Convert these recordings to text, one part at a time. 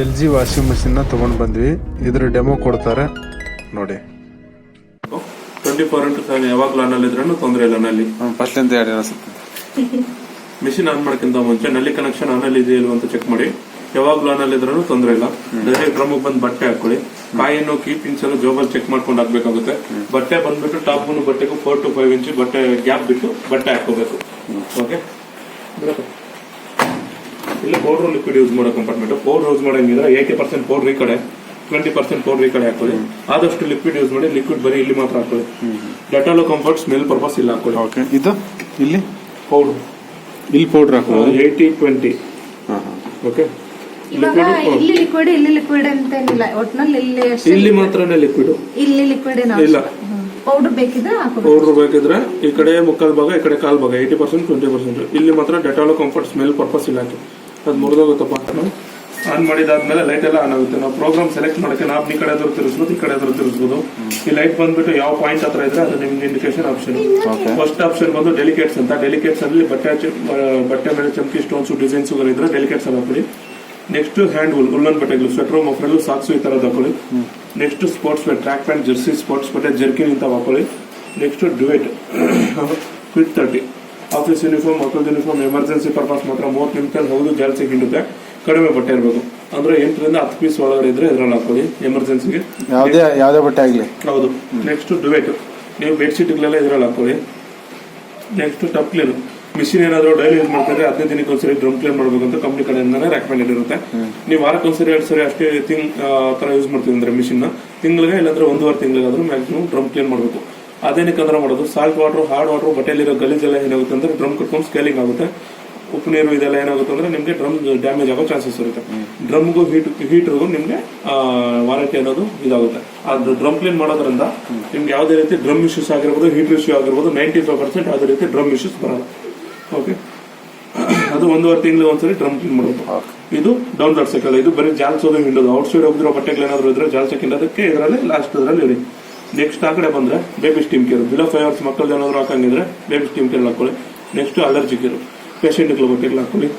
L G washing ಮಿಷಿನ್ನ ತಗೊಂಡ್ ಬಂದ್ವಿ. ಇದ್ರ ಡೆಮೋ ಕೊಡ್ತಾರೆ. ನೋಡಿ. ಟ್ವೆಂಟಿ ಫೋರ್ ಇಂಟು ಸೆವೆನ್ ಯಾವಾಗಲೂ ಆನಲ್ಲಿ ಇದ್ರೂ ತೊಂದರೆ ಇಲ್ಲ ನಲ್ಲಿ. ಫಸ್ಟ್ ಎರಡು ಅನಿಸುತ್ತೆ ಮಿಷಿನ್ ಆನ್ ಮಾಡ್ಕಿಂತ ಮುಂಚೆ ನಲ್ಲಿ ಕನೆಕ್ಷನ್ ಆನಲ್ಲಿ ಇದೆಯಾ ಇದೆಯಲ್ಲ ಅಂತ ಚೆಕ್ ಮಾಡಿ. ಯಾವಾಗಲೂ ಆನಲ್ಲಿ ಇದ್ರೂ ತೊಂದರೆ ಇಲ್ಲ. ಡೈರೆಕ್ಟ್ ಡ್ರಮ್ ಬಂದು ಬಟ್ಟೆ ಹಾಕೊಳ್ಳಿ. ಕಾಯನ್ನು ಕೀಪಿಂಗ್ಸ್ ಎಲ್ಲ ಜೋಬಲ್ ಚೆಕ್ ಮಾಡ್ಕೊಂಡು ಹಾಕ್ಬೇಕಾಗುತ್ತೆ. ಬಟ್ಟೆ ಬಂದ್ಬಿಟ್ಟು ಟಾಪ್ ಬಟ್ಟೆಗೂ ಫೋರ್ ಟು ಫೈವ್ ಇಂಚ್ ಬಟ್ಟೆ ಗ್ಯಾಪ್ ಬಿಟ್ಟು ಬಟ್ಟೆ ಹಾಕೋಬೇಕು ಓಕೆ ಇಲ್ಲಿ ಪೌಡರ್ ಲಿಕ್ವಿಡ್ ಯೂಸ್ ಮಾಡೋ ಕಂಪಾರ್ಟ್ಮೆಂಟ್ ಪೌಡರ್ ಯೂಸ್ ಮಾಡಂಗಿದ್ರೆ ಏಯ್ಟಿ ಪರ್ಸೆಂಟ್ ಪೌಡರ್ ಈ ಕಡೆ ಟ್ವೆಂಟಿ ಪರ್ಸೆಂಟ್ ಪೌಡರ್ ಈ ಕಡೆ ಹಾಕೊಳ್ಳಿ ಆದಷ್ಟು ಲಿಕ್ವಿಡ್ ಯೂಸ್ ಮಾಡಿ ಲಿಕ್ವಿಡ್ ಬರೀ ಇಲ್ಲಿ ಮಾತ್ರ ಹಾಕೊಳ್ಳಿ ಡೆಟಾಲೋ ಕಂಫರ್ಟ್ ಸ್ಮೆಲ್ ಪರ್ಪಸ್ ಇಲ್ಲ ಹಾಕೊಳ್ಳಿ ಓಕೆ ಇದು ಇಲ್ಲಿ? ಪೌಡರ್ ಇಲ್ಲಿ ಪೌಡರ್ ಹಾಕೊಳ್ಳಿ ಏಯ್ಟಿ ಟ್ವೆಂಟಿ ಓಕೆ ಇವಾಗ ಇಲ್ಲಿ ಲಿಕ್ವಿಡ್ ಇಲ್ಲಿ ಲಿಕ್ವಿಡ್ ಅಂತ ಏನಿಲ್ಲ ಒಟ್ನಲ್ಲಿ ಇಲ್ಲಿ ಅಷ್ಟೇ ಇಲ್ಲಿ ಮಾತ್ರನೇ ಲಿಕ್ವಿಡ್ ಇಲ್ಲಿ ಲಿಕ್ವಿಡ್ ಇಲ್ಲ. ಪೌಡರ್ ಬೇಕಿದ್ರೆ ಹಾಕೋಬೇಕು. ಪೌಡರ್ ಬೇಕಿದ್ರೆ ಈ ಕಡೆ ಮುಕ್ಕಾಲ್ ಭಾಗ ಈ ಕಡೆ ಕಾಲ್ ಭಾಗ ಏಯ್ಟಿ ಪರ್ಸೆಂಟ್ ಟ್ವೆಂಟಿ ಪರ್ಸೆಂಟ್ ಇಲ್ಲಿ ಮಾತ್ರ ಡೆಟಾಲೋ ಕಂಫರ್ಟ್ ಸ್ಮೆಲ್ ಪರ್ಪಸ್ ಇಲ್ಲ ಹಾಕಿ ಅದು ಮುರಿದೋಗುತ್ತಪ್ಪ. ಆನ್ ಮಾಡಿದಾದ್ಮೇಲೆ ಲೈಟ್ ಎಲ್ಲ ಆನ್ ಆಗುತ್ತೆ. ನಾವು ಪ್ರೋಗ್ರಾಮ್ ಸೆಲೆಕ್ಟ್ ಮಾಡಕ್ಕೆ ನಾವು ಈ ಕಡೆ ಎದುರು ತಿರ್ಸ್ಬೋದು ಈ ಕಡೆ ಎದುರು ತಿರ್ಸ್ಬೋದು ಈ ಲೈಟ್ ಬಂದ್ಬಿಟ್ಟು ಯಾವ ಪಾಯಿಂಟ್ ಹತ್ರ ಇದ್ರೆ ಅದು ನಿಮ್ಗೆ ಇಂಡಿಕೇಶನ್ ಆಪ್ಷನ್ ಫಸ್ಟ್ ಆಪ್ಷನ್ ಬಂದು ಡೆಲಿಕೇಟ್ಸ್ ಅಂತ. ಡೆಲಿಕೇಟ್ಸ್ ಅಲ್ಲಿ ಬಟ್ಟೆ ಹಚ್ಚಿ- ಬಟ್ಟೆ ಮೇಲೆ ಚಮಕಿ ಸ್ಟೋನ್ಸ್ ಡಿಸೈನ್ಸ್ ಇದ್ರೆ ಡೆಲಿಕೇಟ್ಸ್ ಅಲ್ಲಿ ಹಾಕೊಳ್ಳಿ ನೆಕ್ಸ್ಟ್ ಹ್ಯಾಂಡ್ ಉಲ್ ಉಲ್ಲನ್ ಬಟ್ಟೆಗಳು ಸ್ವೆಟರ್ ಮಫ್ರಲ್ಲು ಸಾಕ್ಸು ಈ ಥರ ಹಾಕೊಳ್ಳಿ next sports wear track pant jersey sports ಬಟ್ಟೆ ಜರ್ಕಿನ್ ಅಂತ ಹಾಕೊಳ್ಳಿ next duvet quilt thirty office uniform ಮಕ್ಕಳ ಯೂನಿಫಾರ್ಮ್ ಎಮರ್ಜೆನ್ಸಿ ಪರ್ಪಸ್ ಮಾತ್ರ ಮೂವತ್ತು ನಿಮಿಷದಲ್ಲಿ ಹೌದು ಜಾಸ್ತಿ ಹಿಂಡುತ್ತೆ ಕಡಿಮೆ ಬಟ್ಟೆ ಇರಬೇಕು. ಅಂದ್ರೆ ಎಂಟರಿಂದ ಹತ್ತು ಪೀಸ್ ಒಳಗಡೆ ಇದ್ರೆ ಇದ್ರಲ್ಲಿ ಹಾಕೊಳ್ಳಿ ಎಮರ್ಜೆನ್ಸಿಗೆ ಯಾವುದೇ ಯಾವುದೇ ಬಟ್ಟೆ ಆಗಲಿ. ಹೌದು. ನೆಕ್ಸ್ಟ್ ಡುವೆಟ್ ನೀವು ಬೆಡ್ಶೀಟ್ಗಳೆಲ್ಲ ಇದ್ರಲ್ಲಿ ಹಾಕೊಳ್ಳಿ ನೆಕ್ಸ್ಟ್ ಟಪ್ ಕ್ಲೀನ್ ಮಿಷಿನ್ ಏನಾದರೂ ಡೈಲಿ ಯೂಸ್ ಮಾಡ್ತಾರೆ ಹದಿನೈದು ದಿನಕ್ಕೆ ಒಂದ್ಸರಿ ಡ್ರಮ್ ಕ್ಲೀನ್ ಮಾಡಬೇಕು ಅಂತ ಕಂಪ್ನಿ ಕಡೆಯಿಂದಾನೆ ರೆಕಮೆಂಡೆಡ್ ಇರುತ್ತೆ. ನೀವು ವಾರಕ್ಕೆ ಒಂದ್ಸರಿ ಎರಡು ಸರಿ ಅಷ್ಟೇ ತಿಂಗ್ ಆ, ತರ ಯೂಸ್ ಮಾಡ್ತೀವಿ ಅಂದ್ರೆ ಮಿಷಿನ್ ತಿಂಗಳಿಗೆ ಇಲ್ಲಾಂದ್ರೆ ಒಂದೂವರೆ ತಿಂಗಳಿಗಾದ್ರೂ ಮ್ಯಾಕ್ಸಿಮಮ್ ಡ್ರಮ್ ಕ್ಲೀನ್ ಮಾಡಬೇಕು. ಅದೇನಕ್ಕೆ ಅಂದ್ರೆ ಮಾಡೋದು ಸಾಲ್ಟ್ ವಾಟರ್ ಹಾರ್ಡ್ ವಾಟರ್ ಬಟ್ಟೆಯಲ್ಲಿರೋ ಗಲೀಜೆಲ್ಲ ಏನಾಗುತ್ತೆ ಅಂದ್ರೆ ಡ್ರಮ್ ಕಟ್ಕೊಂಡು ಸ್ಕೇಲಿಂಗ್ ಆಗುತ್ತೆ. ಉಪ್ಪು ನೀರು ಇದೆಲ್ಲ ಏನಾಗುತ್ತೆ ಅಂದ್ರೆ ನಿಮಗೆ ಡ್ರಮ್ ಡ್ಯಾಮೇಜ್ ಆಗೋ ಚಾನ್ಸಸ್ ಇರುತ್ತೆ. ಡ್ರಮ್ಗೂ ಹೀಟ್ ಹೀಟರ್ಗೂ ನಿಮಗೆ ವಾರಂಟಿ ಅನ್ನೋದು ಇದಾಗುತ್ತೆ. ಅದು ಡ್ರಮ್ ಕ್ಲೀನ್ ಮಾಡೋದ್ರಿಂದ ನಿಮ್ಗೆ ಯಾವುದೇ ರೀತಿ ಡ್ರಮ್ ಇಶ್ಯೂಸ್ ಆಗಿರ್ಬೋದು ಹೀಟರ್ ಇಶ್ಯೂ ಆಗಿರ್ಬೋದು ನೈಂಟಿ ಫೈವ್ ಪರ್ಸೆಂಟ್ ಯಾವುದೇ ರೀತಿ ಡ್ರಮ್ ಇಶ್ಯೂಸ್ ಬರಲ್ಲ. ಓಕೆ ಅದು ಒಂದುವರೆ ತಿಂಗಳು ಒಂದ್ಸರಿ ಡ್ರಮ್ ಕ್ಲೀನ್ ಮಾಡೋದು. ಇದು ಡೌನ್ ದಟ್ ಸೈಕಲ್ ಇದು ಬರೀ ಜಾಲ್ಸೋದು ಹಿಂಡೋದು. ಔಟ್ ಸೈಡ್ ಹೋಗಿರೋ ಬಟ್ಟೆಗಳು ಏನಾದ್ರು ಇದ್ರೆ ಜಾಲ್ಸ ಅದಕ್ಕೆ ಇದರಲ್ಲಿ ಲಾಸ್ಟ್ ಇದರಲ್ಲಿ ಇಡಿ ನೆಕ್ಸ್ಟ್ ಆ ಕಡೆ ಬಂದ್ರೆ baby steam care below five hours ಮಕ್ಕಳು ಏನಾದ್ರು ಹಾಕಂಗಿದ್ರೆ ಬೇಬಿ ಸ್ಟೀಮ್ ಕೇರ್ ಹಾಕೊಳ್ಳಿ ನೆಕ್ಸ್ಟ್ ಅಲರ್ಜಿ ಕೇರ್ ಪೇಷಂಟ್ಗಳ ಬಟ್ಟೆಗಳು ಹಾಕೊಳ್ಳಿ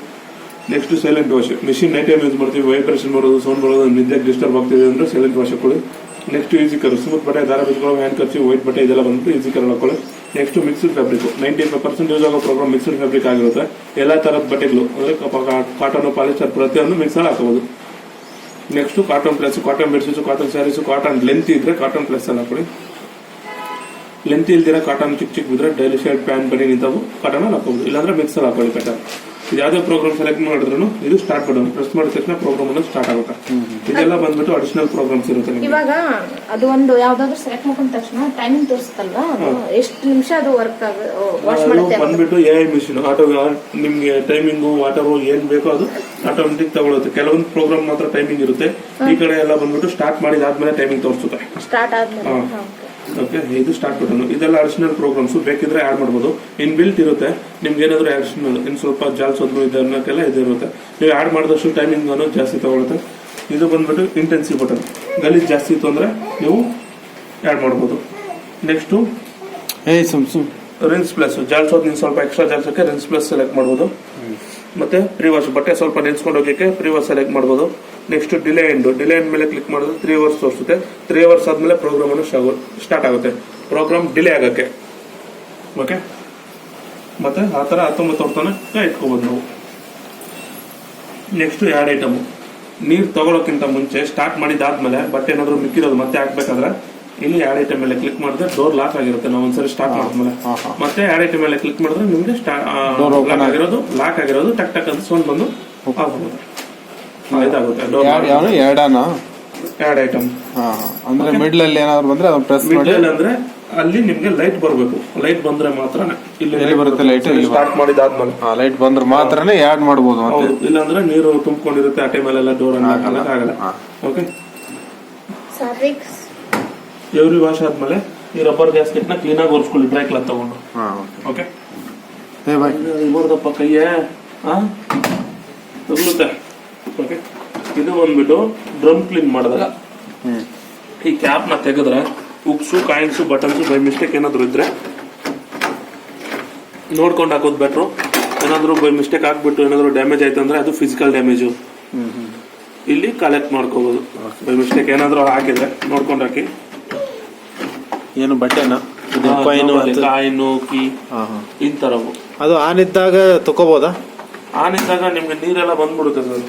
next silent wash machine night time use ಮಾಡ್ತೀವಿ. ವೈಬ್ರೇಷನ್ ಬರೋದು ಸೌಂಡ್ ಬರೋದು, ನಿದ್ದೆ ಡಿಸ್ಟರ್ಬ್ ಆಗ್ತಿದೆ ಅಂದ್ರೆ ಸೈಲೆಂಟ್ ವಾಶ್ ಹಾಕೊಳ್ಳಿ ನೆಕ್ಸ್ಟ್ ಈಸಿ ಕರ್ ಸ್ಮೂತ್ ಬಟ್ಟೆ, ದಾರ ಬಿಚ್ಕೊಳ್ಳೋ ಹ್ಯಾಂಡ್ ಖರ್ಚು ವೈಟ್ ಬಟ್ಟೆ ಇದೆಲ್ಲ ಬಂದ್ಬಿಟ್ಟು ಈಸಿ ಕರ್ ಹಾಕೊಳ್ಳಿ next mixed fabric ninety five percent use ಆಗೋ ಪ್ರೋಗ್ರಾಮ್ ಮಿಕ್ಸ್ಡ್ ಫ್ಯಾಬ್ರಿಕ್ ಆಗಿರುತ್ತೆ. ಎಲ್ಲಾ ತರದ ಬಟ್ಟೆಗಳು, ಅಂದ್ರೆ ಕಾಟನ್ ಪಾಲಿಸ್ಟರ್ ಪ್ರತಿಯೊಂದು ಮಿಕ್ಸರ್ ಹಾಕೋಬಹುದು next cotton plus, cotton bedsheets, cotton saris, cotton length ಇದ್ರೆ ಕಾಟನ್ ಪ್ಲಸ್ ಅಲ್ಲಿ ಹಾಕೊಳ್ಳಿ ಲೆಂತ್ ಇಲ್ದಿರ ಕಾಟನ್ ಚಿಕ್ಕ ಚಿಕ್ಕ ಬಿದ್ರೆ ಡೈಲಿ ಶರ್ಟ್, ಪ್ಯಾಂಟ್ ಬನಿ ನಿಂತಾವು ಕಾಟನ್ ಹಾಕೋಬಹುದು ಇಲ್ಲಾಂದ್ರೆ ಮಿಕ್ಸರ್ ಹಾಕೊಳ್ಳಿ ಕಟನ್ ಇದು ಯಾವ್ದೇ ಪ್ರೋಗ್ರಾಮ್ ಸೆಲೆಕ್ಟ್ ಮಾಡಿದ್ರು ಇದು ಸ್ಟಾರ್ಟ್ ಮಾಡೋದು ಪ್ರೆಸ್ ಮಾಡಿದ ತಕ್ಷಣ ಪ್ರೋಗ್ರಾಮ್ ಅನ್ನೋದು ಸ್ಟಾರ್ಟ್ ಆಗುತ್ತೆ. ಇದೆಲ್ಲ ಬಂದ್ಬಿಟ್ಟು ಅಡಿಷನಲ್ ಪ್ರೋಗ್ರಾಮ್ಸ್ ಇರುತ್ತೆ ನಿಮ್ಗೆ. ಇವಾಗ ಅದು ಒಂದು ಯಾವ್ದಾದ್ರು ಸೆಲೆಕ್ಟ್ ಮಾಡ್ಕೊಂಡ ತಕ್ಷಣ ಟೈಮಿಂಗ್ ತೋರಿಸ್ತಲ್ವಾ? ಎಷ್ಟು ನಿಮಿಷ ಅದು ವರ್ಕ್ ಆಗ ವಾಶ್ ಮಾಡುತ್ತೆ ಬಂದ್ಬಿಟ್ಟು ಎ ಐ ಮಿಷಿನ್ ಆಟೋ ನಿಮ್ಗೆ ಟೈಮಿಂಗು ವಾಟರ್ ಏನ್ ಬೇಕೋ ಅದು ಆಟೋಮೆಟಿಕ್ ತಗೊಳುತ್ತೆ. ಕೆಲವೊಂದು ಪ್ರೋಗ್ರಾಮ್ ಮಾತ್ರ ಟೈಮಿಂಗ್ ಇರುತ್ತೆ. ಈ ಕಡೆ ಎಲ್ಲ ಬಂದ್ಬಿಟ್ಟು ಸ್ಟಾರ್ಟ್ ಮಾಡಿದಾದ್ಮೇಲೆ ಟೈಮಿಂಗ್ ತೋರಿಸುತ್ತೆ. ಸ್ಟಾರ್ಟ್ ಆದ್ಮೇಲೆ. ಓಕೆ ಇದು ಸ್ಟಾರ್ಟ್ ಬಟನ್ ಇದೆಲ್ಲ ಅಡಿಷನಲ್ ಪ್ರೋಗ್ರಾಮ್ಸ್ ಬೇಕಿದ್ರೆ ಆಡ್ ಮಾಡ್ಬೋದು. ಇನ್ ಬಿಲ್ಟ್ ಇರುತ್ತೆ. ನಿಮ್ಗೆ ಏನಾದ್ರು ಅಡಿಷನಲ್ ಇನ್ ಸ್ವಲ್ಪ ಜಾಲ್ಸೋದು ಇದನ್ನಕ್ಕೆಲ್ಲ ಇದಿರುತ್ತೆ ನೀವು ಆಡ್ ಮಾಡಿದಷ್ಟು ಟೈಮಿಂಗ್ ಅನ್ನೋದು ಜಾಸ್ತಿ ತಗೊಳುತ್ತೆ. ಇದು ಬಂದ್ಬಿಟ್ಟು ಇಂಟೆನ್ಸಿವ್ ಬಟನ್ ಗಲೀಜ್ ಜಾಸ್ತಿ ಇತ್ತು ಅಂದ್ರೆ ನೀವು ಆಡ್ ಮಾಡ್ಬೋದು. ನೆಕ್ಸ್ಟು ಏಯ್ ಸಮ್ ಸುಮ್. ರಿನ್ಸ್ ಪ್ಲಸ್ ಜಾಲ್ಸೋದು ನೀವು ಸ್ವಲ್ಪ ಎಕ್ಸ್ಟ್ರಾ ಜಾಲ್ಸೋಕೆ ರಿನ್ಸ್ ಪ್ಲಸ್ ಸೆಲೆಕ್ಟ್ ಮಾಡ್ಬೋದು. ಮತ್ತೆ ತ್ರೀ ಬಟ್ಟೆ ಸ್ವಲ್ಪ ನೆನ್ಸ್ಕೊಂಡು ಹೋಗಕ್ಕೆ ತ್ರೀ ಅವರ್ಸ್ ಸೆಲೆಕ್ಟ್ ಮಾಡ್ಬೋದು. Next delay end delay end ಮೇಲೆ ಕ್ಲಿಕ್ ಮಾಡಿದ್ರೆ ತ್ರೀ ಅವರ್ಸ್ ತೋರಿಸುತ್ತೆ. ತ್ರೀ ಅವರ್ಸ್ ಆದ್ಮೇಲೆ ಪ್ರೋಗ್ರಾಮ್ ಅನ್ನು ಸ್ಟಾರ್ಟ್ ಆಗುತ್ತೆ. ಪ್ರೋಗ್ರಾಮ್ ಡಿಲೇ ಆಗಕ್ಕೆ. ಓಕೆ ಮತ್ತೆ ಆ ತರ ಹತ್ತೊಂಬತ್ತು ತನಕ ಇಟ್ಕೋಬಹುದು ನಾವು. ನೆಕ್ಸ್ಟ್ ಎರಡು ಐಟಮ್ ನೀರು ತಗೊಳಕ್ಕಿಂತ ಮುಂಚೆ ಸ್ಟಾರ್ಟ್ ಮಾಡಿದಾದ್ಮೇಲೆ ಬಟ್ಟೆ ಏನಾದ್ರು ಮಿಕ್ಕಿರೋದು ಮತ್ತೆ ಹಾಕ್ಬೇಕಾದ್ರೆ ಇಲ್ಲಿ ಆಡ್ ಐಟಮ್ ಮೇಲೆ ಕ್ಲಿಕ್ ಮಾಡಿದ್ರೆ ಡೋರ್ ಲಾಕ್ ಆಗಿರುತ್ತೆ. ನಾವು ಒಂದ್ಸರಿ ಸ್ಟಾರ್ಟ್ ಮಾಡಿದ್ಮೇಲೆ. ಮತ್ತೆ ಆಡ್ ಐಟಮ್ ಮೇಲೆ ಕ್ಲಿಕ್ ಮಾಡಿದ್ರೆ ನಿಮ್ಗೆ ಲಾಕ್ ಆಗಿರೋದು ಲಾಕ್ ಆಗಿರೋದು ಟಕ್ ಟಕ್ ಅಂತ ಸೌಂಡ್ ಬಂದು ಆಫ್ ಆಗುತ್ತೆ. ಇದಾಗುತ್ತೆ ಡೋರ್ ಎರಡು ಯಾವ ಎರಡಾನ ಎರಡು ಐಟಮ್. ಅಂದ್ರೆ ಮಿಡ್ಲ್ ಅಲ್ಲಿ ಏನಾದ್ರು ಬಂದ್ರೆ ಅದನ್ನ ಪ್ರೆಸ್ ಮಾಡಿ. ಮಿಡ್ಲ್ ಅಂದ್ರೆ ಅಲ್ಲಿ ನಿಮಗೆ ಲೈಟ್ ಬರಬೇಕು. ಲೈಟ್ ಬಂದ್ರೆ ಮಾತ್ರ ಇಲ್ಲಿ ಬರುತ್ತೆ ಲೈಟ್ ಸ್ಟಾರ್ಟ್ ಮಾಡಿದಾದ್ಮೇಲೆ. ಲೈಟ್ ಬಂದ್ರೆ ಮಾತ್ರನೇ ಆಡ್ ಮಾಡಬಹುದು ಹೌದು ಇಲ್ಲಾಂದ್ರೆ ನೀರು ತುಂಬಿಕೊಂಡಿರುತ್ತೆ ಆ ಟೈಮಲ್ಲೆಲ್ಲ ಡೋರ್ ಆಗಲ್ಲ. ಆಗಲ್ಲ ಹಾ. ಓಕೆ. ಎವ್ರಿ ವಾಶ್ ಆದ್ಮೇಲೆ ಈ ರಬ್ಬರ್ ಗ್ಯಾಸ್ಕೆಟ್ನ ಕ್ಲೀನ್ ಆಗಿ ಒರೆಸ್ಕೊಳ್ಳಿ ಡ್ರೈ ಕ್ಲಾತ್ ತಗೊಂಡು. ಹಾ ಓಕೆ ಬಾಯ್ ಇವ್ರದಪ್ಪ ಕೈಯೇ ಹಾ ತಗುಲುತ್ತೆ ಓಕೆ ಇದು ಬಂದ್ಬಿಟ್ಟು ಡ್ರಮ್ ಕ್ಲೀನ್ ಮಾಡಿದಾಗ ಈ ಕ್ಯಾಪ್ನ ತೆಗೆದ್ರೆ hooks coins buttons by mistake ಏನಾದ್ರು ಇದ್ರೆ ನೋಡ್ಕೊಂಡು ಹಾಕೋದು ಬೆಟ್ರು ಏನಾದ್ರು ಬೈ ಮಿಸ್ಟೇಕ್ ಆಗ್ಬಿಟ್ಟು ಏನಾದ್ರು ಡ್ಯಾಮೇಜ್ ಆಯ್ತು ಅಂದ್ರೆ ಅದು ಫಿಸಿಕಲ್ ಡ್ಯಾಮೇಜು ಇಲ್ಲಿ ಕಲೆಕ್ಟ್ ಮಾಡ್ಕೋಬಹುದು ಬೈ ಮಿಸ್ಟೇಕ್ ಏನಾದ್ರು ಹಾಕಿದ್ರೆ ನೋಡ್ಕೊಂಡು ಹಾಕಿ. ಏನು ಬಟ್ಟೆನ? ಇದು ಕಾಯಿನ್ ಕಾಯಿನು ಕೀ ಹಾ ಹಾ. ಇಂತರವು ಅದು ಆನ್ ಇದ್ದಾಗ ತಗೋಬೋದಾ ಆನಿದ್ದಾಗ ನಿಮ್ಗೆ ನೀರೆಲ್ಲ ಬಂದ್ಬಿಡುತ್ತೆ ಸರ್.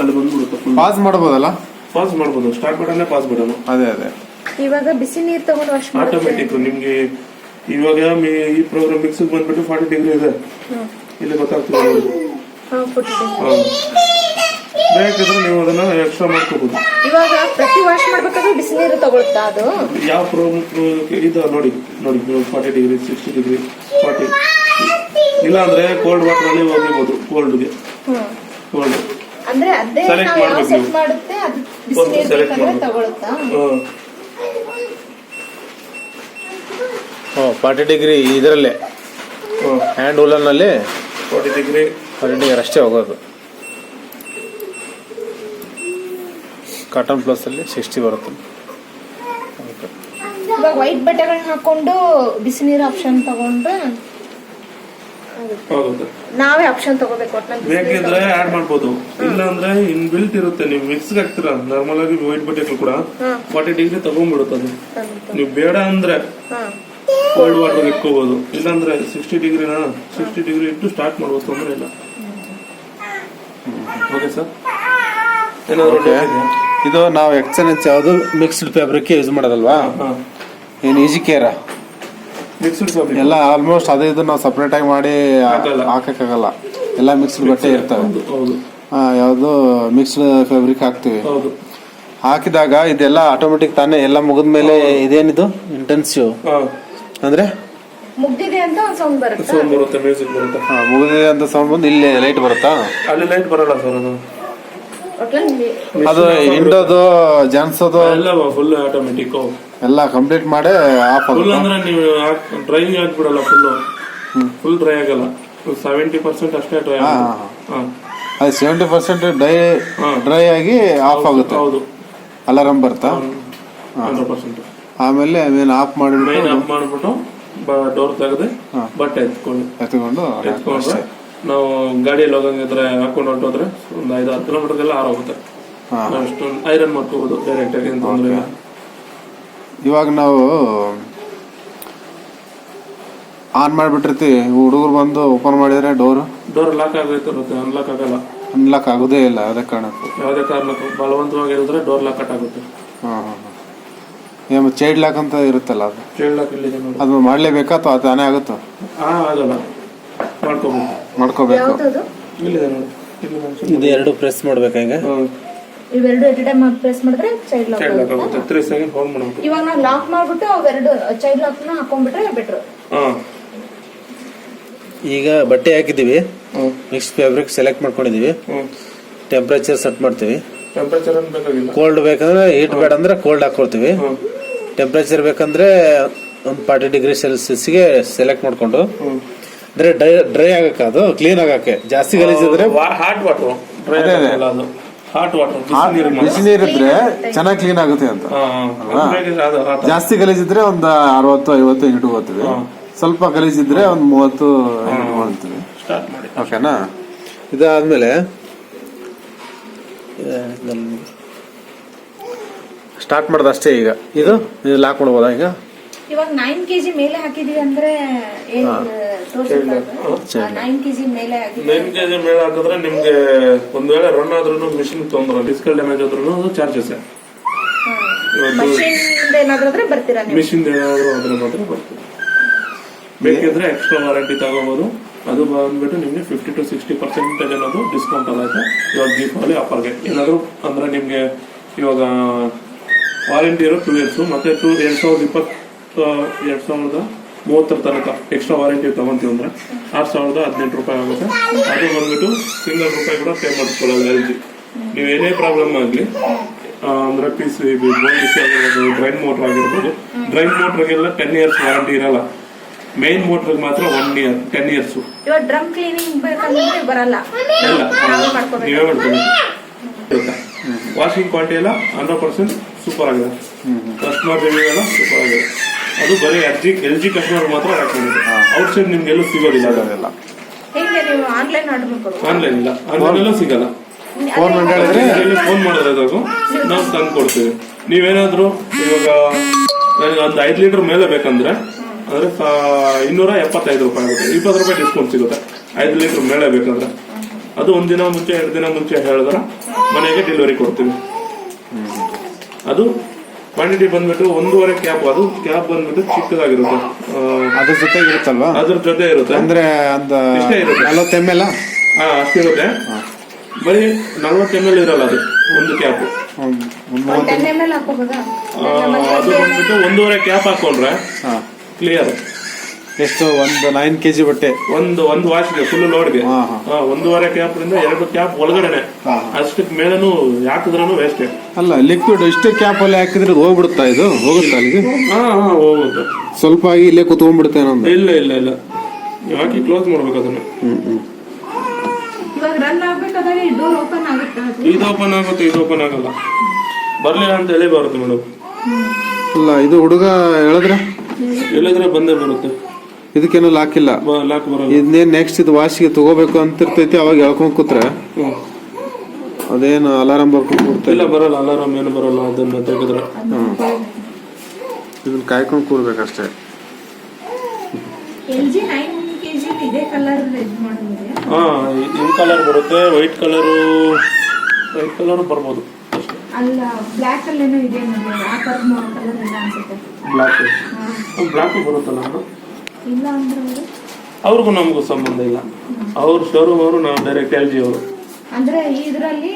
ಅಲ್ಲಿ ಬಂದ್ಬಿಡುತ್ತೆ ಪಾಸ್ ಮಾಡ್ಬೋದಲ್ಲ? ಪಾಸ್ ಮಾಡ್ಬೋದು. ಸ್ಟಾರ್ಟ್ ಬಟನ್ ಪಾಸ್ ಬಟನ್ ಅದೇ ಅದೇ. ಇವಾಗ ಬಿಸಿ ನೀರು ತಗೊಂಡು ವಾಶ್ ಮಾಡಿ ಆಟೋಮೆಟಿಕ್ ನಿಮ್ಗೆ ಇವಾಗ ಈ ಪ್ರೋಗ್ರಾಮ್ ಮಿಕ್ಸ್ ಬಂದ್ಬಿಟ್ಟು ಫಾರ್ಟಿ ಡಿಗ್ರಿ ಇದೆ. ಇಲ್ಲಿ ಗೊತ್ತಾಗ್ತದೆ ಬೇಕಿದ್ರೆ ನೀವು ಅದನ್ನ ಎಕ್ಸ್ಟ್ರಾ ಮಾಡ್ಕೋಬಹುದು ಇವಾಗ ಪ್ರತಿ ವಾಶ್ ಮಾಡ್ಬೇಕಾದ್ರೆ ಬಿಸಿನೀರು ತಗೊಳುತ್ತಾ ಅದು? ಯಾವ ಪ್ರೋಮ್ ಇದು ನೋಡಿ ನೋಡಿ forty degree sixty degree forty ಇಲ್ಲ ಅಂದ್ರೆ ಕೋಲ್ಡ್ ವಾಟರ್ ಅಲ್ಲಿ ಹೋಗಿರ್ಬೋದು ಕೋಲ್ಡ್ಗೆ ಹ್ಮ್. ಕೋಲ್ಡ್ ಅಂದ್ರೆ ಅದೇ ಸೆಲೆಕ್ಟ್ ಮಾಡ್ಬೇಕು ನೀವು. ಮಾಡುತ್ತೆ ಅದು ಬಿಸಿನೀರು select ಬೇಕಾದ್ರೆ ತಗೊಳುತ್ತಾ ಓ ಫಾರ್ಟಿ ಡಿಗ್ರಿ ಇದರಲ್ಲೇ. ಹ್ಯಾಂಡ್ ಅಲ್ಲಿ ಫಾರ್ಟಿ ಡಿಗ್ರಿ ಫಾರ್ಟಿ ಡಿಗ್ರಿ ಅಷ್ಟೇ ಹೋಗೋದು. ಕಾಟನ್ ಪ್ಲಸ್ ಅಲ್ಲಿ ಸಿಕ್ಸ್ಟಿ ಬರುತ್ತೆ. ಇವಾಗ ವೈಟ್ ಬಟ್ಟೆಗಳನ್ನ ಹಾಕೊಂಡು ಬಿಸಿ ನೀರು ಆಪ್ಷನ್ ತಗೊಂಡ್ರೆ ಹೌದು. ನಾವೇ ಆಪ್ಷನ್ ತಗೋಬೇಕು ಒಟ್ನಲ್ಲಿ ಬಿಸಿ ಬೇಕಿದ್ರೆ ಆಡ್ ಮಾಡ್ಬೋದು. ಇಲ್ಲ ಅಂದ್ರೆ ಇನ್ ಬಿಲ್ಟ್ ಇರುತ್ತೆ ನೀವು ಮಿಕ್ಸ್ ಹಾಕ್ತೀರಾ? ನಾರ್ಮಲ್ ಆಗಿ ವೈಟ್ ಬಟ್ಟೆಗಳು ಕೂಡ. ಫಾರ್ಟಿ ಡಿಗ್ರಿ ತಗೊಂಡ್ಬಿಡುತ್ತೆ ಅದು. ನೀವು ಬೇಡ ಅಂದ್ರೆ ಹಾ ಕೋಲ್ಡ್ ವಾಟರ್ ಇಟ್ಕೋಬಹುದು ಇಲ್ಲಾಂದ್ರೆ ಸಿಕ್ಸ್ಟಿ ಡಿಗ್ರಿನ ಸಿಕ್ಸ್ಟಿ ಡಿಗ್ರಿ ಇಟ್ಟು ಸ್ಟಾರ್ಟ್ ಮಾಡ್ಬೋದು ತೊಂದ್ರೆ ಇಲ್ಲ. ಓಕೆ ಸರ್ ಏನಾದ್ರು? ಇದು ನಾವು ಎಕ್ಸಲೆನ್ಸ್ ಯಾವುದು ಮಿಕ್ಸ್ಡ್ ಫ್ಯಾಬ್ರಿಕ್ ಯೂಸ್ ಮಾಡೋದಲ್ವಾ? ಏನು ಈಜಿ ಕೇರ ಎಲ್ಲ ಆಲ್ಮೋಸ್ಟ್ ಅದೇ ಇದು ನಾವು ಸಪ್ರೇಟ್ ಆಗಿ ಮಾಡಿ. ಹಾಕಕ್ಕಾಗಲ್ಲ. ಎಲ್ಲ ಮಿಕ್ಸ್ಡ್ ಬಟ್ಟೆ ಇರ್ತವೆ. ಹೌದು ಹೌದು. ಆ, ಯಾವುದು ಮಿಕ್ಸ್ಡ್ ಫ್ಯಾಬ್ರಿಕ್ ಹಾಕ್ತೀವಿ. ಹೌದು. ಹಾಕಿದಾಗ ಇದೆಲ್ಲ ಆಟೋಮೆಟಿಕ್ ತಾನೇ ಎಲ್ಲ ಮುಗಿದ ಮೇಲೆ ಇದೇನಿದು? ಇಂಟೆನ್ಸಿವ್ ಅಂದ್ರೆ? ಮುಗಿದಿದೆ ಅಂತ ಒಂದ್ ಸೌಂಡ್ ಬರುತ್ತೆ? ಸೌಂಡ್ ಬರುತ್ತೆ ಮ್ಯೂಸಿಕ್ ಬರುತ್ತೆ. ಆ, ಮುಗಿದಿದೆ ಅಂತ ಸೌಂಡ್ ಬಂದು ಇಲ್ಲಿ ಲೈಟ್ ಬರುತ್ತಾ? ಅಲ್ಲಿ ಲೈಟ್ ಬರಲ್ಲ ಸರ್ ಅದು. ಅದು ಹಿಂಡೋದು ಜಾನ್ಸೋದು ಎಲ್ಲ ಫುಲ್ ಆಟೋಮೆಟಿಕ್ ಎಲ್ಲ ಕಂಪ್ಲೀಟ್ ಮಾಡಿ ಆಫ್ ಫುಲ್ ಅಂದ್ರೆ ನೀವು ಡ್ರೈ ಆಗ್ಬಿಡಲ್ಲ ಫುಲ್ ಫುಲ್ ಡ್ರೈ ಆಗಲ್ಲ. ಸೆವೆಂಟಿ ಪರ್ಸೆಂಟ್ ಅಷ್ಟೇ ಡ್ರೈ ಅದು ಸೆವೆಂಟಿ ಪರ್ಸೆಂಟ್ ಡ್ರೈ ಡ್ರೈ ಆಗಿ ಆಫ್ ಆಗುತ್ತೆ. ಹೌದು. ಅಲಾರಂ ಬರ್ತಾ? ಹಂಡ್ರೆಡ್ ಪರ್ಸೆಂಟ್ ಆಮೇಲೆ ಮೇನ್ ಆಫ್ ಮಾಡಿಬಿಟ್ಟು ಮೈನ್ ಆಫ್ ಮಾಡ್ಬಿಟ್ಟು ಡೋರ್ ತೆಗೆದು ಬಟ್ಟೆ ಎತ್ಕೊಂಡು. ಎತ್ಕೊಂಡು ಎತ್ಕೊಂಡ್ರೆ ನಾವು ಗಾಡಿಯಲ್ಲಿ ಹೋಗಂಗಿದ್ರೆ ಹಾಕೊಂಡು ಹೊರಟೋದ್ರೆ ಒಂದು ಐದು ಹತ್ತು ಕಿಲೋಮೀಟರ್ಗೆಲ್ಲ ಆರೋಗುತ್ತೆ ಹಾ. ನಾವು ಅಷ್ಟೊಂದು ಐರನ್ ಮಾಡ್ಕೋಬಹುದು ಡೈರೆಕ್ಟ್ ಆಗಿ ಇವಾಗ ನಾವು ಆನ್ ಮಾಡಿಬಿಟ್ಟಿರ್ತೀವಿ ಹುಡುಗರು ಬಂದು ಓಪನ್ ಮಾಡಿದ್ರೆ ಡೋರ್ ಡೋರ್ ಲಾಕ್ ಆಗೈತಿರುತ್ತೆ ಅನ್ಲಾಕ್ ಆಗಲ್ಲ. ಅನ್ಲಾಕ್ ಆಗೋದೇ ಇಲ್ಲ ಯಾವುದೇ ಕಾರಣಕ್ಕೂ. ಯಾವುದೇ ಕಾರಣಕ್ಕೂ ಬಲವಂತವಾಗಿ ಹೇಳಿದ್ರೆ ಡೋರ್ ಲಾಕ್ ಕಟ್ ಆಗುತ್ತೆ. ಹಾಂ ಹಾಂ ಏನು ಚೈಲ್ಡ್ ಲಾಕ್ ಅಂತ ಇರುತ್ತಲ್ಲ ಅದು? ಚೈಲ್ಡ್ ಲಾಕ್ ಇಲ್ಲಿದೆ ನೋಡಿ. ಅದು ಮಾಡಲೇಬೇಕಾ ಅಥವಾ ಅದು ತಾನೇ ಆಗುತ್ತೋ? ಹಾ ಆಗಲ್ಲ. ಮಾಡ್ಕೋಬೇಕು. ಮಾಡ್ಕೋಬೇಕು. ಯಾವ್ದದು? ಇಲ್ಲಿದೆ ನೋಡಿ. ಇಲ್ಲಿ ಇದು ಎರಡು ಪ್ರೆಸ್ ಮಾಡ್ಬೇಕಾ ಈಗ? ಹ್ಮ್. ಇವೆರಡು ಎಟ್ ಟೈಮ್ ಪ್ರೆಸ್ ಮಾಡಿದ್ರೆ ಚೈಲ್ಡ್ ಲಾಕ್ ಚೈಲ್ಡ್ ಲಾಕ್ ಆಗುತ್ತೆ? ತ್ರೀ ಸೆಕೆಂಡ್ ಹೋಲ್ಡ್ ಮಾಡ್ಬೇಕು. ಇವಾಗ ನಾವು ಲಾಕ್ ಮಾಡ್ಬಿಟ್ಟು ಅವೆರಡು ಚೈಲ್ಡ್ ಲಾಕ್ನ ಹಾಕೊಂಡ್ಬಿಟ್ರೆ ಬೆಟ್ರು ಹಾ. ಈಗ ಬಟ್ಟೆ ಹಾಕಿದ್ದೀವಿ. ನೆಕ್ಸ್ಟ್ ಮಿಕ್ಸ್ ಫ್ಯಾಬ್ರಿಕ್ ಸೆಲೆಕ್ಟ್ ಮಾಡ್ಕೊಂಡಿದ್ದೀವಿ. ಟೆಂಪರೇಚರ್ ಟೆಂಪ್ರೇಚರ್ ಸೆಟ್ ಮಾಡ್ತೀವಿ. ಟೆಂಪರೇಚರ್ ಏನು ಬೇಕಾಗಿಲ್ಲ. ಕೋಲ್ಡ್ ಬೇಕಂದ್ರೆ ಹೀಟ್ ಬೇಡ ಅಂದ್ರೆ ಕೋಲ್ಡ್ ಹಾಕೊಳ್ತೀವಿ. ಟೆಂಪರೇಚರ್ ಟೆಂಪ್ರೇಚರ್ ಬೇಕಂದ್ರೆ ಒಂದು ಫಾರ್ಟಿ ಡಿಗ್ರಿ ಸೆಲ್ಸಿಯಸ್ಗೆ ಸೆಲೆಕ್ಟ್ ಮಾಡಿಕೊಂಡು ಹ್ಮ್ ಅಂದ್ರೆ ಡ್ರೈ ಡ್ರೈ ಆಗಕ್ಕೆ ಅದು ಕ್ಲೀನ್ ಆಗಕ್ಕೆ. ಜಾಸ್ತಿ ಗಲೀಜಿದ್ರೆ ಹಾಟ್ ವಾಟರ್ ಡ್ರೈ ಅದೇ, ಅದೇ. ಹಾಟ್ ವಾಟರ್ ಬಿಸಿ ನೀರು ಬಿಸಿ ನೀರಿದ್ರೆ ಚೆನ್ನಾಗಿ ಕ್ಲೀನ್ ಆಗುತ್ತೆ ಅಂತ. ಜಾಸ್ತಿ ಗಲೀಜಿದ್ರೆ ಒಂದು ಅರವತ್ತು ಐವತ್ತು ಇಟ್ಕೋತೀವಿ. ಸ್ವಲ್ಪ ಗಲೀಜಿದ್ರೆ ಒಂದು ಮೂವತ್ತು ಇಟ್ಕೊಳ್ತೀವಿ. ಸ್ಟಾರ್ಟ್ ಮಾಡಿ. ಓಕೆನಾ? ಇದಾದ್ಮೇಲೆ ಸ್ಟಾರ್ಟ್ ಮಾಡೋದು ಅಷ್ಟೇ ಈಗ. ಇದು? ಇದು ಲಾಕ್ ಮಾಡ್ಬೋದಾ ಈಗ? ಇವಾಗ ನೈನ್ ಕೆಜಿ ಮೇಲೆ ಹಾಕಿದೀವಿ ಅಂದ್ರೆ ಏನ್ ನೈನ್ ಕೆಜಿ ಮೇಲೆ ಹಾಕಿದ್ವಿ ನೈನ್ ಕೆಜಿ ಮೇಲೆ ಹಾಕಿದ್ರೆ ನಿಮ್ಗೆ ಒಂದ್ ವೇಳೆ ರನ್ ಆದ್ರೂ ಮಿಷಿನ್ ತೊಂದ್ರೆ ಡಿಸ್ಕಲ್ ಡ್ಯಾಮೇಜ್ ಆದ್ರೂ ಅದು ಚಾರ್ಜಸ್ ಮಷೀನ್ ಏನಾದ್ರೆ ಬರ್ತೀರಾ ನೀವು? ಮಿಷಿನ್ ಏನಾದ್ರು ಅದ್ರ ಮಾತ್ರ ಬರ್ತೀರಾ ಬೇಕಿದ್ರೆ ಎಕ್ಸ್ಟ್ರಾ ವಾರಂಟಿ ತಗೋಬಹುದು ಅದು ಬಂದ್ಬಿಟ್ಟು ನಿಮ್ಗೆ ಫಿಫ್ಟಿ ಟು ಸಿಕ್ಸ್ಟಿ ಪರ್ಸೆಂಟೇಜ್ ಅನ್ನೋದು ಡಿಸ್ಕೌಂಟ್ ಆಗುತ್ತೆ ಇವಾಗ ದೀಪಾವಳಿ ಆಫರ್ಗೆ ಏನಾದ್ರು ಅಂದ್ರೆ ನಿಮ್ಗೆ ಇವಾಗ ವಾರಂಟಿ ಇರೋ ಟೂ ಇಯರ್ಸ್ ಮತ್ತೆ ಟೂ ಎರಡ್ ಸಾವಿರದ ಇಪ್ಪತ್ತು ಎರಡ್ ಸಾವಿರದ ಮೂವತ್ತರ ತನಕ ಎಕ್ಸ್ಟ್ರಾ ವಾರಂಟಿ ತಗೊಂತೀವಿ ಅಂದ್ರೆ ಆರು ಸಾವಿರದ ಹದಿನೆಂಟು ರೂಪಾಯಿ ಆಗುತ್ತೆ. ಅದು ಬಂದ್ಬಿಟ್ಟು ಸಿಂಗಲ್ ರೂಪಾಯಿ ಕೂಡ ಪೇ ಮಾಡಿಸ್ಕೊಳ್ಳೋದು ಎಲ್ ಜಿ ನೀವು ಏನೇ ಪ್ರಾಬ್ಲಮ್ ಆಗಲಿ ಅಂದರೆ ಪಿ ಸಿ ಆಗಿರ್ಬೋದು ಡ್ರೈನ್ ಮೋಟರ್ ಆಗಿರ್ಬೋದು. ಡ್ರೈನ್ ಮೋಟ್ರಿಗೆಲ್ಲ ಟೆನ್ ಇಯರ್ಸ್ ವಾರಂಟಿ ಇರಲ್ಲ. ಮೇನ್ ಮೋಟ್ರಿಗೆ ಮಾತ್ರ one year ten years drum cleaning ಬರಲ್ಲ. ನಾವೇ ಮಾಡ್ಕೋಬೇಕು. ನೀವೇ ಮಾಡ್ಕೊಳ್ಳಿ. ವಾಷಿಂಗ್ ಕ್ವಾಲಿಟಿ ಎಲ್ಲ ಹಂಡ್ರೆಡ್ ಪರ್ಸೆಂಟ್ ಸೂಪರ್ ಆಗಿದೆ. ಕಸ್ಟಮರ್ ರಿವ್ಯೂ ಎಲ್ಲ ಸೂಪರ್ ಆಗಿದೆ. ಅದು ಬರೀ L G L G customer ಮಾತ್ರ ಹಾಕೊಂಡಿದೆ ಔಟ್ ಸೈಡ್ ನಿಮ್ಗೆಲ್ಲೂ ಸಿಗೋದಿಲ್ಲ ಅದೆಲ್ಲ ಹೆಂಗೆ ನೀವು ಆನ್ಲೈನ್ ಆರ್ಡರ್ ಮಾಡ್ಕೋಬೇಕು ಆನ್ಲೈನ್ ಇಲ್ಲ. ಆನ್ಲೈನ್ ಎಲ್ಲ ಸಿಗಲ್ಲ ಫೋನ್ ಮಾಡಿದ್ರೆ ಫೋನ್ ಮಾಡಿದ್ರೆ ಅದು. ನಾವು ತಂದು ಕೊಡ್ತೀವಿ. ನೀವೇನಾದ್ರು ಇವಾಗ ನನಗೆ ಒಂದು ಐದು ಲೀಟರ್ ಮೇಲೆ ಬೇಕಂದ್ರೆ ಅಂದ್ರೆ ಸಾ- ಇನ್ನೂರ ಎಪ್ಪತ್ತೈದು ರೂಪಾಯಿ ಆಗುತ್ತೆ. ಇಪ್ಪತ್ತು ರೂಪಾಯಿ ಡಿಸ್ಕೌಂಟ್ ಸಿಗುತ್ತೆ. ಐದು ಲೀಟರ್ ಮೇಲೆ ಬೇಕಂದ್ರೆ. ಅದು ಒಂದಿನ ಮುಂಚೆ ಎರಡು ದಿನ ಮುಂಚೆ ಹೇಳಿದ್ರೆ ಮನೆಗೆ ಡೆಲಿವರಿ ಕೊಡ್ತೀವಿ. ಅದು ಕ್ವಾಂಟಿಟಿ ಬಂದ್ಬಿಟ್ಟು ಒಂದೂವರೆ ಕ್ಯಾಪ್ ಅದು ಕ್ಯಾಪ್ ಬಂದ್ಬಿಟ್ಟು ಚಿಕ್ಕದಾಗಿರುತ್ತೆ. ಅದ್ರ ಜೊತೆ ಇರುತ್ತಲ್ವಾ? ಅದ್ರ ಜೊತೆ ಇರುತ್ತೆ. ಅಂದ್ರೆ ಒಂದು ಇಷ್ಟೇ ಇರುತ್ತೆ. ನಲವತ್ತು ಎಂ ಎಲ್ ಹಾ ಅಷ್ಟಿರುತ್ತೆ ಬರೀ ನಲ್ವತ್ತು ಎಂ ಎಲ್ ಇರಲ್ಲ ಅದು ಒಂದು ಕ್ಯಾಪ್. ಅದು ಬಂದ್ಬಿಟ್ಟು ಒಂದೂವರೆ ಕ್ಯಾಪ್ ಹಾಕೊಂಡ್ರೆ ಹಾ. ಕ್ಲಿಯರ್ ಎಷ್ಟು? ಒಂದು ನೈನ್ ಕೆ ಜಿ ಬಟ್ಟೆ. ಒಂದು ಒಂದು ವಾಚ್ಗೆ ಫುಲ್ ಲೋಡ್ಗೆ ಹಾ, ಹಾ. ಒಂದೂವರೆ ಕ್ಯಾಪ್ ಇಂದ ಎರಡು ಕ್ಯಾಪ್ ಒಳಗಡೆನೆ. ಹಾ, ಅಷ್ಟಕ್ಕೆ ಮೇಲೇನು ಹಾಕಿದ್ರೂ ವೇಸ್ಟ್ ಅಲ್ಲ ಲಿಕ್ವಿಡ್ ಇಷ್ಟು ಕ್ಯಾಪ್ ಅಲ್ಲಿ ಹಾಕಿದ್ರೆ ಅದು ಹೋಗ್ಬಿಡುತ್ತಾ ಇದು? ಹೋಗುತ್ತಾ ಅಲ್ಲಿಗೆ? ಹಾ ಹಾ ಹೋಗುತ್ತೆ. ಸ್ವಲ್ಪ ಆಗಿ ಇಲ್ಲೇ ಕುತ್ಕೊಂಡ್ಬಿಡುತ್ತೆ ಅನ್ನೋದು ಇಲ್ಲ ಇಲ್ಲ ಇಲ್ಲ. ನೀವು ಹಾಕಿ ಕ್ಲೋಸ್ ಮಾಡ್ಬೇಕು ಅದನ್ನ. ಹ್ಮ್ ಹ್ಮ್. ಇವಾಗ ರನ್ ಆಗ್ಬೇಕಾದ್ರೆ ಡೋರ್ ಓಪನ್ ಆಗುತ್ತಾ ಅದು? ಇದು ಓಪನ್ ಆಗುತ್ತೆ ಇದು ಓಪನ್ ಆಗಲ್ಲ. ಬರ್ಲಿಲ್ಲ ಅಂತ ಹೇಳಿ ಬರುತ್ತೆ ಮೇಡಮ್ ಅಲ್ಲ ಇದು ಹುಡುಗ ಹೇಳಿದ್ರೆ ಹೇಳಿದ್ರೆ ಬಂದೇ ಬರುತ್ತೆ. ಇದಕ್ಕೇನು ಲಾಕಿಲ್ಲ ಲಾಕ್ ಬರಲ್ಲ. ಇದನ್ನೇನು ನೆಕ್ಸ್ಟ್ ಇದು ವಾಶಿಗೆ ತಗೋಬೇಕು ಅಂತ ಇರ್ತೈತಿ ಅವಾಗ ಹೇಳ್ಕೊಂಡ್ ಕೂತ್ರೆ. ಅದೇನು ಅಲಾರಾಮ್ ಬರ್ಕೊಂಡು ಕೂರ್ತಾ ಇಲ್ಲ ಬರಲ್ಲ ಅಲಾರಾಮ್ ಏನು ಬರಲ್ಲ ಅದನ್ನ ತೆಗೆದ್ರೆ. ಇದನ್ನ ಕಾಯ್ಕೊಂಡ್ ಕೂರ್ಬೇಕಷ್ಟೇ. ಹಾ ಇನ್ ಕಲರ್ ಬರುತ್ತೆ ವೈಟ್ ಕಲರು ವೈಟ್ ಕಲರ್ ಬರ್ಬೋದು. ಅಲ್ಲ ಬ್ಲ್ಯಾಕ್ ಇಲ್ಲ ಬ್ಲಾಕ್ ಹಾ. ಬ್ಲಾಕ್ ಬರುತ್ತಲ್ಲ ಅದು? ಇಲ್ಲ ಅಂದ್ರೆ ಅವರು? ಅವ್ರಿಗೂ ನಮಗೂ ಸಂಬಂಧ ಇಲ್ಲ. ಅವ್ರ ಶೋರೂಮ್ ಅವರು ನಾವು ಡೈರೆಕ್ಟ್ ಎಲ್ ಜಿ ಅವರು. ಅಂದ್ರೆ ಇದರಲ್ಲಿ